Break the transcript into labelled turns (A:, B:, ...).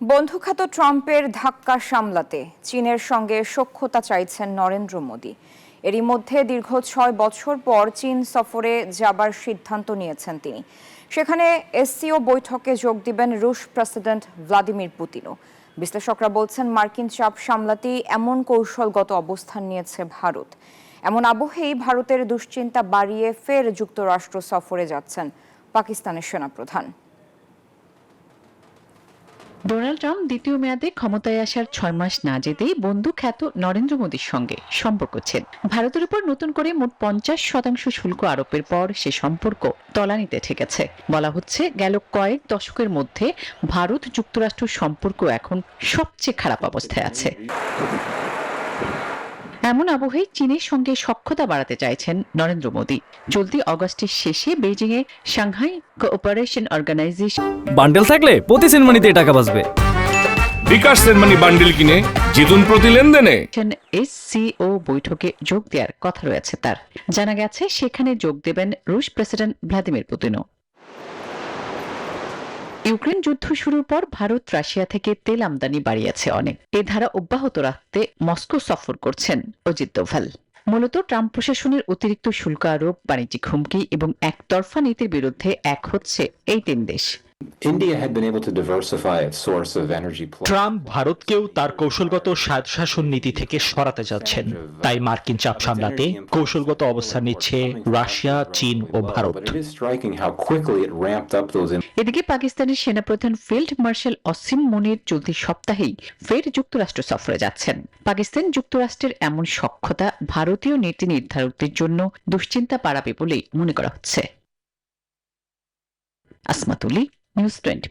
A: বন্ধুখ্যাত ট্রাম্পের ধাক্কা সামলাতে চীনের সঙ্গে সখ্যতা চাইছেন নরেন্দ্র মোদী। এরই মধ্যে দীর্ঘ ছয় বছর পর চীন সফরে যাবার সিদ্ধান্ত নিয়েছেন তিনি। সেখানে এসসিও বৈঠকে যোগ দিবেন রুশ প্রেসিডেন্ট ভ্লাদিমির পুতিনও। বিশ্লেষকরা বলছেন মার্কিন চাপ সামলাতেই এমন কৌশলগত অবস্থান নিয়েছে ভারত। এমন আবহেই ভারতের দুশ্চিন্তা বাড়িয়ে ফের যুক্তরাষ্ট্র সফরে যাচ্ছেন পাকিস্তানের সেনাপ্রধান।
B: ডোনাল্ড ট্রাম্প দ্বিতীয় মেয়াদে ক্ষমতায় আসার ছয় মাস না যেতেই বন্ধু খ্যাত নরেন্দ্র মোদীর সঙ্গে সম্পর্ক ছেদ। ভারতের উপর নতুন করে মোট পঞ্চাশ শতাংশ শুল্ক আরোপের পর সে সম্পর্ক তলানিতে ঠেকেছে। বলা হচ্ছে, গেল কয়েক দশকের মধ্যে ভারত যুক্তরাষ্ট্র সম্পর্ক এখন সবচেয়ে খারাপ অবস্থায় আছে। এমন আবহে চীনের সঙ্গে সখ্যতা বাড়াতে চাইছেন নরেন্দ্র মোদী। চলতি অগস্টের শেষে বেজিং এ সাংহাই কোঅপারেশন অর্গানাইজেশন
C: বান্ডেল থাকলে প্রতি সেনমানিতে টাকা বাঁচবে।
D: বিকাশ সেনমানি বান্ডিল কিনে জিতুন প্রতি লেনদেনে।
B: এসসিও বৈঠকে যোগ দেওয়ার কথা রয়েছে তার। জানা গেছে সেখানে যোগ দেবেন রুশ প্রেসিডেন্ট ভ্লাদিমির পুতিনও। ইউক্রেন যুদ্ধ শুরুর পর ভারত রাশিয়া থেকে তেল আমদানি বাড়িয়েছে অনেক। এ ধারা অব্যাহত রাখতে মস্কো সফর করছেন অজিত দোভাল। মূলত ট্রাম্প প্রশাসনের অতিরিক্ত শুল্ক আরোপ, বাণিজ্যিক হুমকি এবং একতরফা নীতির বিরুদ্ধে এক হচ্ছে এই তিন দেশ।
E: India had been able to diversify its source of energy. pl-
F: Trump ভারতকেও তার কৌশলগত স্বায়ত্তশাসন নীতি থেকে সরাতে যাচ্ছেন। তাই মার্কিন চাপ সামলাতে কৌশলগত অবস্থান নিচ্ছে রাশিয়া চীন ও Bharat.
E: But it is striking how quickly it ramped up those
B: এদিকে পাকিস্তানের সেনাপ্রধান ফিল্ড মার্শাল অসিম মনির চলতি সপ্তাহেই ফের যুক্তরাষ্ট্র সফরে যাচ্ছেন। পাকিস্তান যুক্তরাষ্ট্রের এমন সক্ষতা ভারতীয় নীতি নির্ধারকদের জন্য দুশ্চিন্তা বাড়াবে বলেই মনে করা হচ্ছে। আসমাতুলি নিউজ টোয়েন্টি